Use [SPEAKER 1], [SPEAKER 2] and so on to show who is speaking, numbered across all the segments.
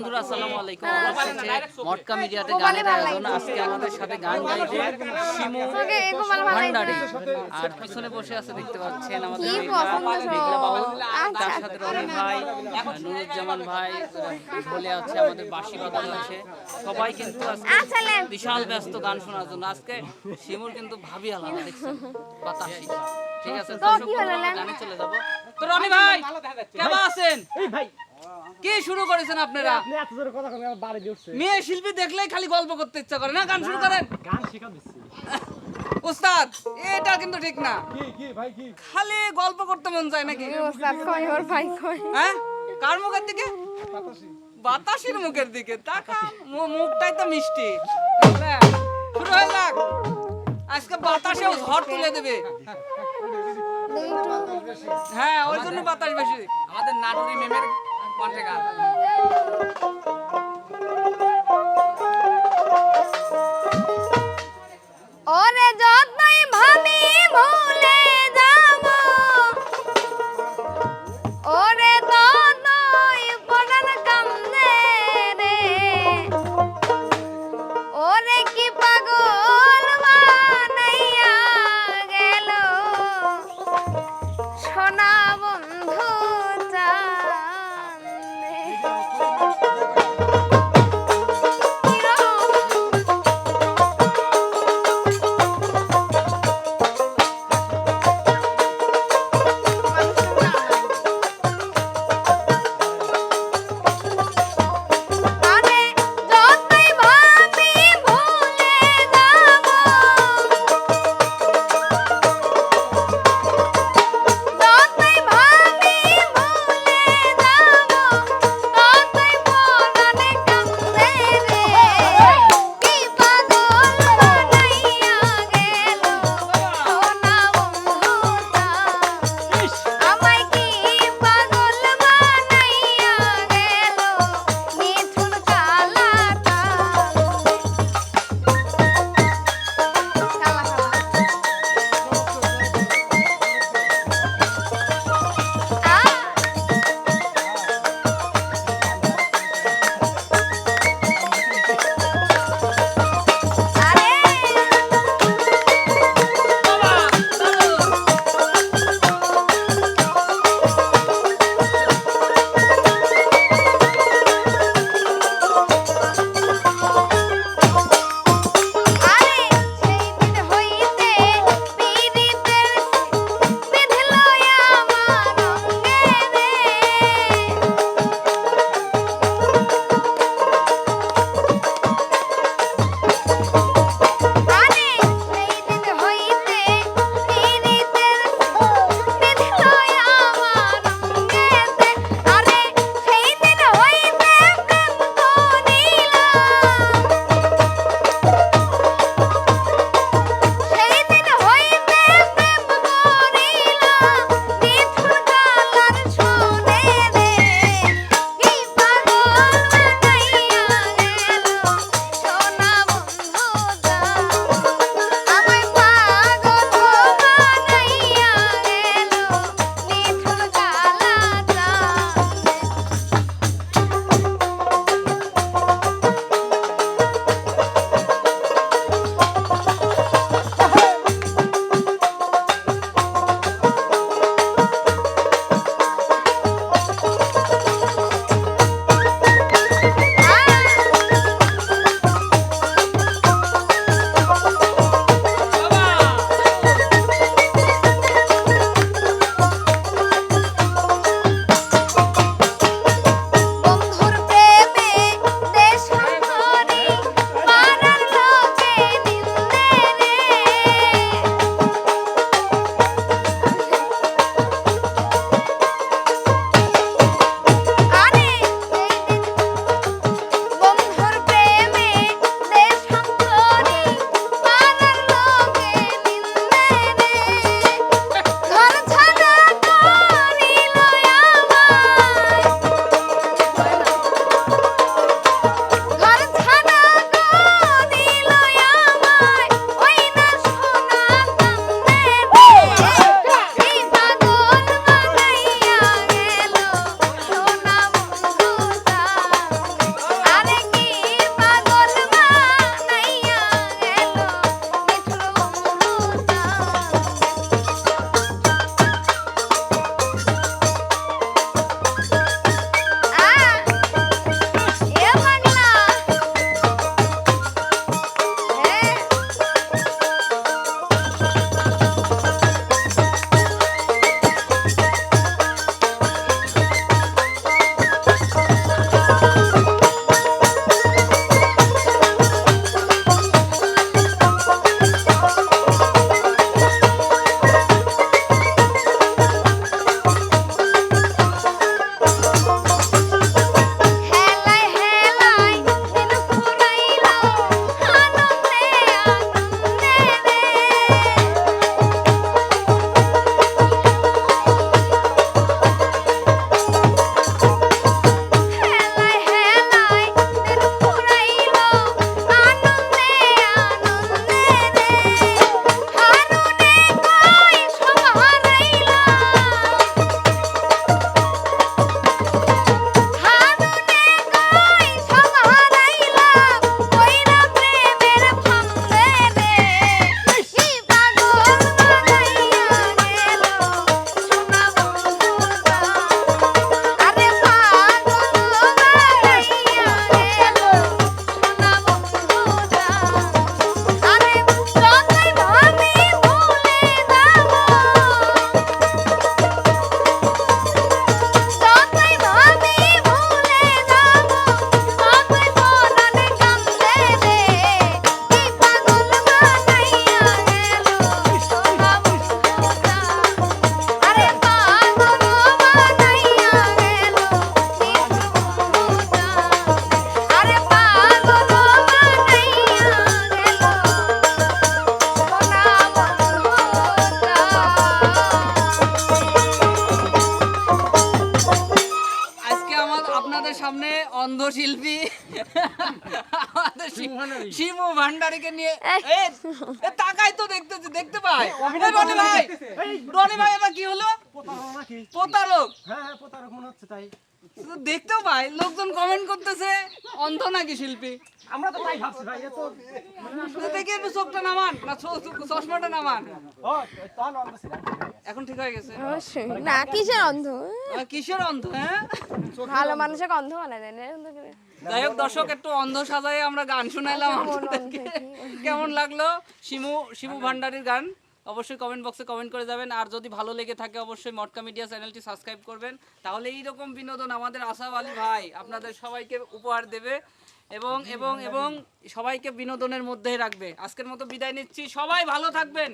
[SPEAKER 1] বন্ধুরা আসসালামু আলাইকুম। আমার হচ্ছে মটকা মিডিয়াতে গানের আয়োজন আজকে আমাদের সাথে গান গাইবে শিমু ভান্ডারি। আর পিছনে বসে আছে দেখতে পাচ্ছেন আমাদের মেঘলা-? মেঘলা বাউল
[SPEAKER 2] আচ্ছা।
[SPEAKER 1] তার সাথে রনি ভাই নুরুজ্জামান ভাই বলে আছে আমাদের বাঁশি বাজানো আছে। সবাই কিন্তু আজকে
[SPEAKER 2] আচ্ছা,
[SPEAKER 1] বিশাল ব্যস্ত গান শোনার জন্য। আজকে শিমুর কিন্তু ভাবি আলাদা দেখছেন? বাতাসি। ঠিক আছে
[SPEAKER 2] তো কি হলো,
[SPEAKER 1] গানে চলে যাব। তো রনি ভাই কেমন আছেন? কি শুরু করেছেন আপনারা?
[SPEAKER 3] আপনি এত জোরে কথা বলেন, আমার বাড়ি দিয়ে উঠছে।
[SPEAKER 1] মেয়ে শিল্পী দেখলেই খালি গল্প করতে ইচ্ছা করে। না গান শুরু করেন।
[SPEAKER 3] গান শেখা দিচ্ছি।
[SPEAKER 1] উস্তাদ এটা কিন্তু ঠিক না।
[SPEAKER 3] কি, কি, ভাই, কি?
[SPEAKER 1] খালি গল্প করতে মন যায় নাকি?
[SPEAKER 2] ওস্তাদ কয় ওর ভাই কয়
[SPEAKER 1] হ্যাঁ? কার মুখের দিকে? বাতাসের মুখের দিকে। তাকা মুখটাই তো মিষ্টি। শুরু হয়ে যাক। আজকে বাতাসেও ঝড় তুলে দেবে। হ্যাঁ ওই জন্য বাতাস বেশি। আমাদের নাটুরি মেমের কণ্ঠে গান
[SPEAKER 3] শিমু ভান্ডারী।
[SPEAKER 1] শিমু ভান্ডারীকে নিয়ে তাকাই তো দেখতেছি দেখতে পাই। রনি ভাই রনি ভাই এটা কি হলো?
[SPEAKER 3] প্রতারক
[SPEAKER 1] প্রতারক।
[SPEAKER 3] হ্যাঁ হ্যাঁ প্রতারক মনে হচ্ছে তাই।
[SPEAKER 1] দেখতেও পাই লোকজন কমেন্ট করতেছে অন্ধ নাকি শিল্পী?
[SPEAKER 3] আমরা তো তাই ভাবছি ভাই এ তো
[SPEAKER 1] তো দেখি চোখটা নামান না চশমাটা নামান। এখন ঠিক হয়ে গেছে।
[SPEAKER 2] অবশ্যই। না কিসের অন্ধ?
[SPEAKER 1] কিসের অন্ধ হ্যাঁ?
[SPEAKER 2] ভালো মানুষকে অন্ধ বানায় দেয় না।
[SPEAKER 1] যাই হোক দর্শক একটু অন্ধ সাজায় আমরা গান শুনাইলাম আপনাদেরকে। কেমন লাগল? শিমু শিমু ভান্ডারির গান। অবশ্যই কমেন্ট বক্সে কমেন্ট করে যাবেন। আর যদি ভালো লেগে থাকে অবশ্যই মটকা মিডিয়া চ্যানেলটি সাবস্ক্রাইব করবেন। তাহলে এইরকম বিনোদন আমাদের আসাফ আলী ভাই আপনাদের সবাইকে উপহার দেবে এবং এবং এবং সবাইকে বিনোদনের মধ্যেই রাখবে। আজকের মতো বিদায় নিচ্ছি। সবাই ভালো থাকবেন।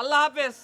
[SPEAKER 1] আল্লাহ হাফেজ।